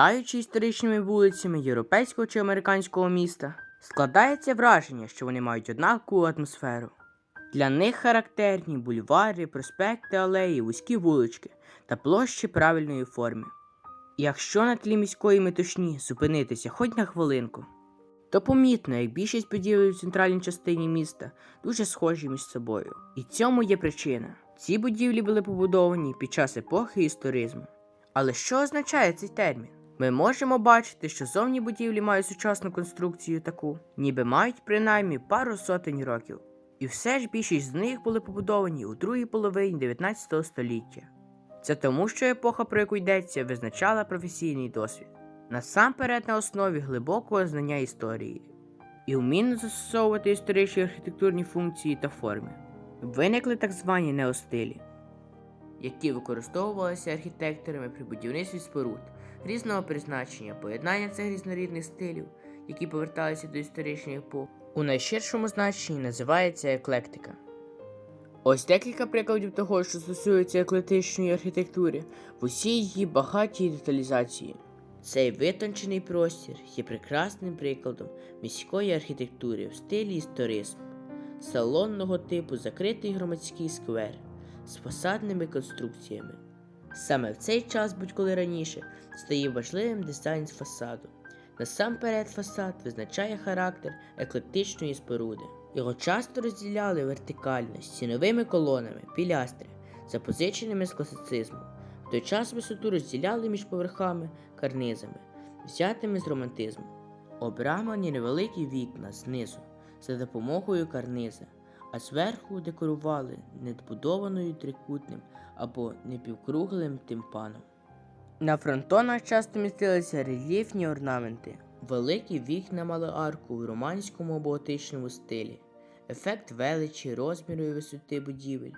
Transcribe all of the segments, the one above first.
Гуляючи історичними вулицями європейського чи американського міста, складається враження, що вони мають однакову атмосферу. Для них характерні бульвари, проспекти, алеї, вузькі вулички та площі правильної форми. І якщо на тлі міської метушні зупинитися хоч на хвилинку, то помітно, як більшість будівель у центральній частині міста дуже схожі між собою. І цьому є причина. Ці будівлі були побудовані під час епохи історизму. Але що означає цей термін? Ми можемо бачити, що зовні будівлі мають сучасну конструкцію таку, ніби мають принаймні пару сотень років. І все ж більшість з них були побудовані у другій половині 19 століття. Це тому, що епоха, про яку йдеться, визначала професійний досвід, насамперед на основі глибокого знання історії і вмінно застосовувати історичні архітектурні функції та форми. Виникли так звані неостилі, які використовувалися архітекторами при будівництві споруд різного призначення, поєднання цих різнорідних стилів, які поверталися до історичних епох, у найширшому значенні називається еклектика. Ось декілька прикладів того, що стосується еклектичної архітектури в усій її багатій деталізації. Цей витончений простір є прекрасним прикладом міської архітектури в стилі історизм, салонного типу закритий громадський сквер з фасадними конструкціями. Саме в цей час, будь-коли раніше, стає важливим дизайн з фасаду. Насамперед фасад визначає характер еклектичної споруди. Його часто розділяли вертикально з стіновими колонами, пілястри, запозиченими з класицизму. В той час висоту розділяли між поверхами карнизами, взятими з романтизму, обрамлені невеликі вікна знизу за допомогою карниза, а зверху декорували недбудованою трикутним або непівкруглим тимпаном. На фронтонах часто містилися рельєфні орнаменти. Великі вікна мали арку в романському або готичному стилі. Ефект величі, розміру і висоти будівель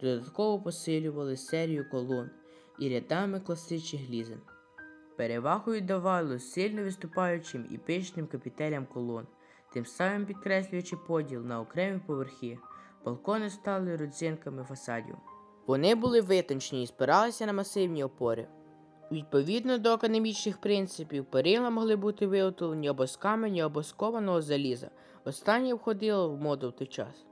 додатково посилювали серію колон і рядами класичних глізин. Перевагою давало сильно виступаючим і пишним капітелям колон, тим самим підкреслюючи поділ на окремі поверхи. Балкони стали родзинками фасадів. Вони були витончені і спиралися на масивні опори. Відповідно до академічних принципів, перила могли бути виготовлені або з каменю, або з кованого заліза. Останнє входило в моду в той час.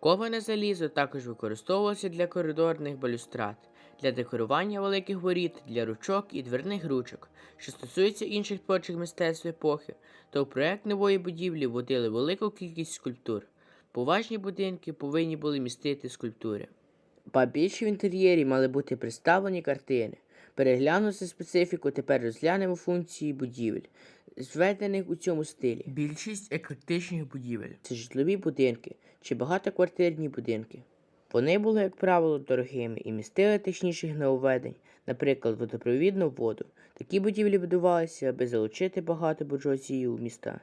Коване залізо також використовувалося для коридорних балюстрад, для декорування великих воріт, для ручок і дверних ручок. Що стосується інших творчих мистецтв епохи, то в проект нової будівлі вводили велику кількість скульптур. Поважні будинки повинні були містити скульптури. Ба більше в інтер'єрі мали бути представлені картини. Переглянувши специфіку, тепер розглянемо функції будівель, зведених у цьому стилі. Більшість еклектичних будівель це житлові будинки чи багатоквартирні будинки. Вони були, як правило, дорогими і містили технічних нововведень, наприклад, водопровідну воду. Такі будівлі будувалися, аби залучити багато буржуазії у міста.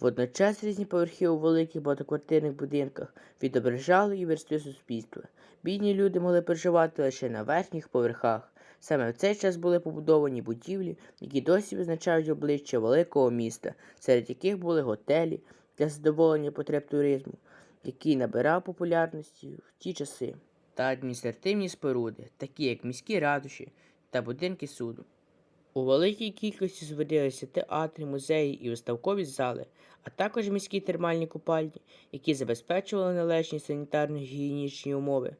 Водночас різні поверхи у великих багатоквартирних будинках відображали і верстви суспільства. Бідні люди могли проживати лише на верхніх поверхах. Саме в цей час були побудовані будівлі, які досі визначають обличчя великого міста, серед яких були готелі для задоволення потреб туризму, який набирав популярності в ті часи, та адміністративні споруди, такі як міські ратуші та будинки суду. У великій кількості зводилися театри, музеї і виставкові зали, а також міські термальні купальні, які забезпечували належні санітарно-гігієнічні умови.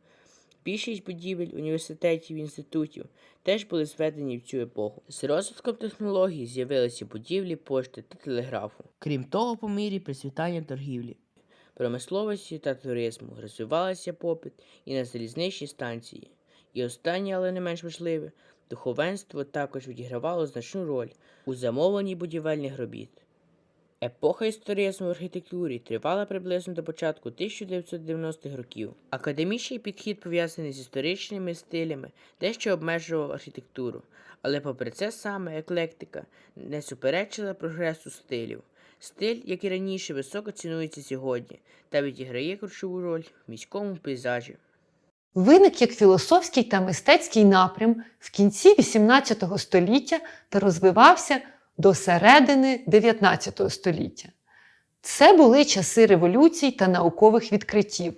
Більшість будівель університетів і інститутів теж були зведені в цю епоху. З розвитком технологій з'явилися будівлі пошти та телеграфу. Крім того, по мірі процвітання торгівлі, промисловості та туризму розвивалася попит і на залізничні станції. І останнє, але не менш важливе, духовенство також відігравало значну роль у замовленні будівельних робіт. Епоха історизму в архітектурі тривала приблизно до початку 1990-х років. Академічний підхід, пов'язаний з історичними стилями, дещо обмежував архітектуру, але попри це саме еклектика не суперечила прогресу стилів. Стиль, як і раніше, високо цінується сьогодні та відіграє ключову роль в міському пейзажі. Виник як філософський та мистецький напрям в кінці XVIII століття та розвивався до середини XIX століття. Це були часи революцій та наукових відкриттів.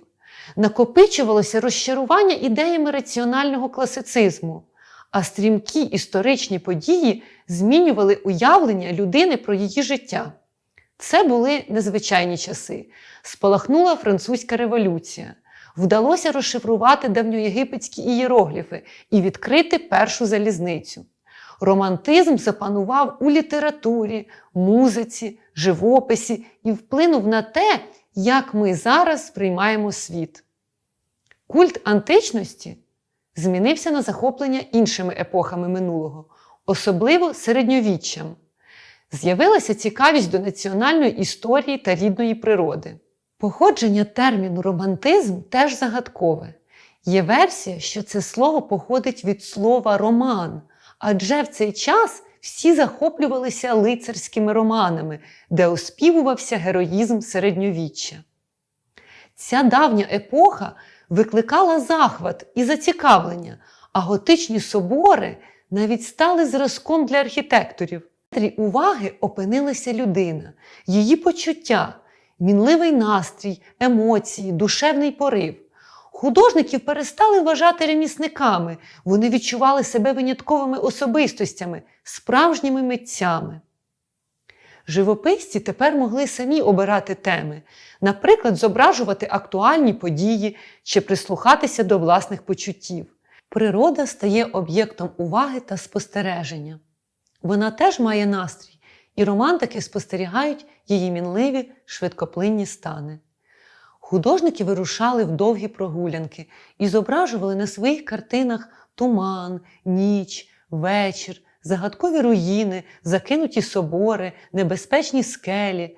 Накопичувалося розчарування ідеями раціонального класицизму, а стрімкі історичні події змінювали уявлення людини про її життя. Це були незвичайні часи. Спалахнула французька революція. Вдалося розшифрувати давньоєгипетські ієрогліфи і відкрити першу залізницю. Романтизм запанував у літературі, музиці, живописі і вплинув на те, як ми зараз сприймаємо світ. Культ античності змінився на захоплення іншими епохами минулого, особливо середньовіччям. З'явилася цікавість до національної історії та рідної природи. Походження терміну романтизм теж загадкове. Є версія, що це слово походить від слова роман, адже в цей час всі захоплювалися лицарськими романами, де оспівувався героїзм середньовіччя. Ця давня епоха викликала захват і зацікавлення, а готичні собори навіть стали зразком для архітекторів. Центрі уваги опинилася людина, її почуття, мінливий настрій, емоції, душевний порив. Художників перестали вважати ремісниками, вони відчували себе винятковими особистостями, справжніми митцями. Живописці тепер могли самі обирати теми, наприклад, зображувати актуальні події чи прислухатися до власних почуттів. Природа стає об'єктом уваги та спостереження. Вона теж має настрій, і романтики спостерігають її мінливі швидкоплинні стани. Художники вирушали в довгі прогулянки і зображували на своїх картинах туман, ніч, вечір, загадкові руїни, закинуті собори, небезпечні скелі.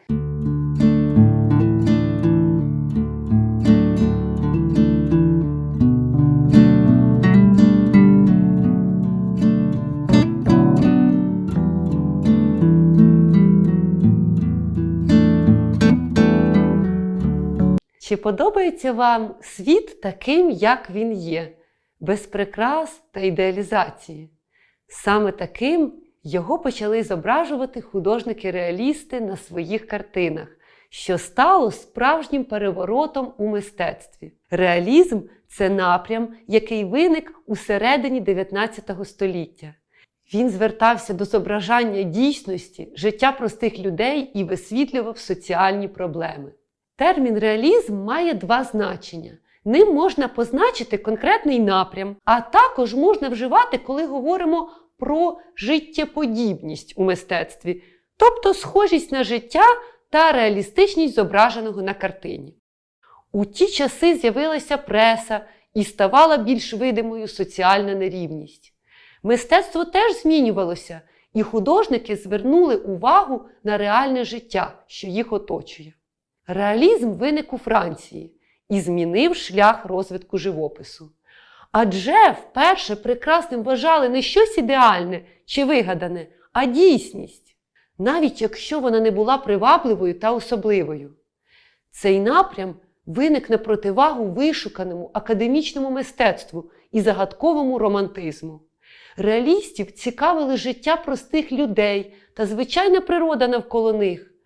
Чи подобається вам світ таким, як він є, без прикрас та ідеалізації? Саме таким його почали зображувати художники-реалісти на своїх картинах, що стало справжнім переворотом у мистецтві. Реалізм це напрям, який виник у середині 19 століття. Він звертався до зображання дійсності, життя простих людей і висвітлював соціальні проблеми. Термін реалізм має два значення. Ним можна позначити конкретний напрям, а також можна вживати, коли говоримо про життєподібність у мистецтві, тобто схожість на життя та реалістичність зображеного на картині. У ті часи з'явилася преса і ставала більш видимою соціальна нерівність. Мистецтво теж змінювалося, і художники звернули увагу на реальне життя, що їх оточує. Реалізм виник у Франції і змінив шлях розвитку живопису. Адже вперше прекрасним вважали не щось ідеальне чи вигадане, а дійсність, навіть якщо вона не була привабливою та особливою. Цей напрям виник на противагу вишуканому академічному мистецтву і загадковому романтизму. Реалістів цікавили життя простих людей та звичайна природа навколо них.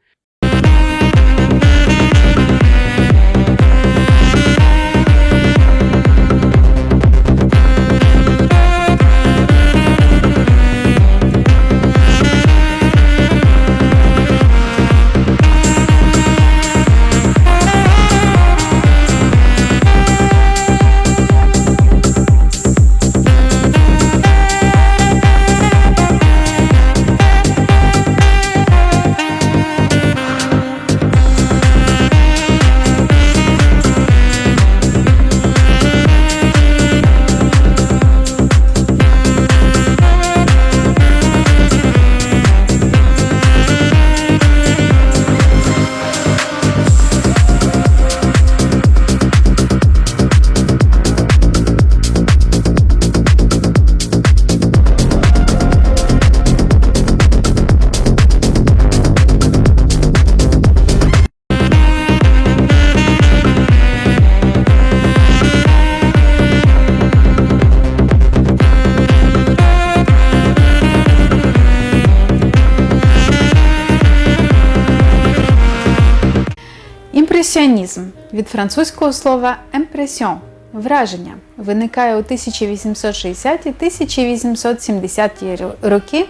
Імпресіонізм від французького слова «impression» – враження виникає у 1860-1870 роки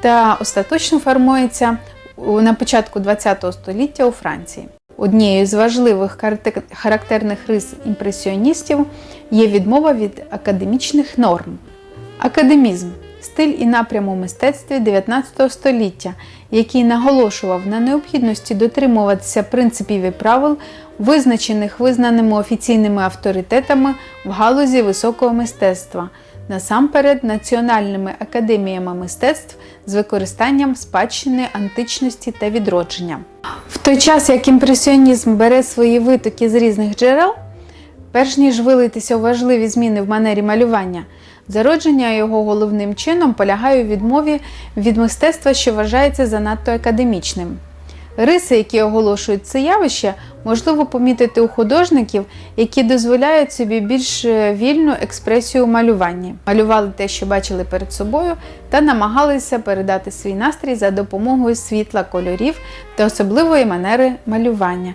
та остаточно формується на початку ХХ століття у Франції. Однією з важливих характерних рис імпресіоністів є відмова від академічних норм. Академізм стиль і напрям у мистецтві 19 століття, який наголошував на необхідності дотримуватися принципів і правил, визначених визнаними офіційними авторитетами в галузі високого мистецтва, насамперед національними академіями мистецтв з використанням спадщини античності та відродження. В той час як імпресіонізм бере свої витоки з різних джерел, Перш ніж вилитися у важливі зміни в манері малювання, зародження його головним чином полягає у відмові від мистецтва, що вважається занадто академічним. Риси, які оголошують це явище, можливо помітити у художників, які дозволяють собі більш е, вільну експресію у малюванні, малювали те, що бачили перед собою, та намагалися передати свій настрій за допомогою світла, кольорів та особливої манери малювання.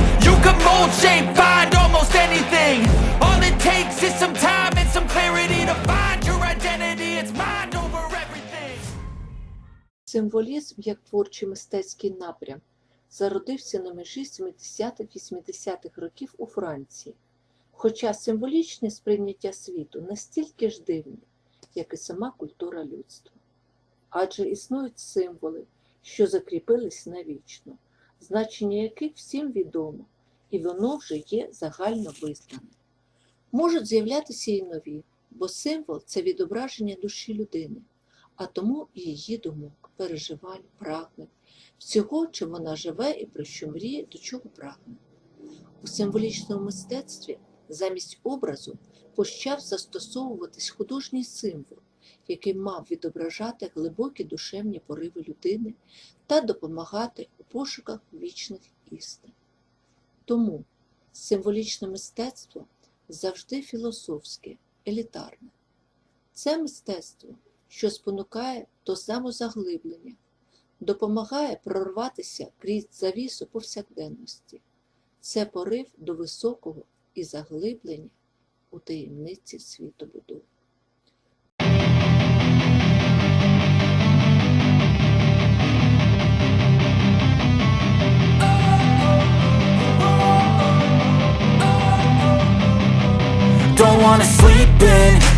Символізм як творчий мистецький напрям зародився на межі 70-80-х років у Франції, хоча символічне сприйняття світу настільки ж дивне, як і сама культура людства. Адже існують символи, що закріпились навічно, значення яких всім відомо, і воно вже є загально визнане. Можуть з'являтися і нові, бо символ це відображення душі людини, а тому і її думок, переживань, прагнень, всього, чим вона живе і про що мріє, до чого прагне. У символічному мистецтві замість образу почав застосовуватись художній символ, який мав відображати глибокі душевні пориви людини та допомагати у пошуках вічних істин. Тому символічне мистецтво завжди філософське, елітарне. Це мистецтво, що спонукає до самозаглиблення, допомагає прорватися крізь завісу повсякденності. Це порив до високого і заглиблення у таємниці світобудови.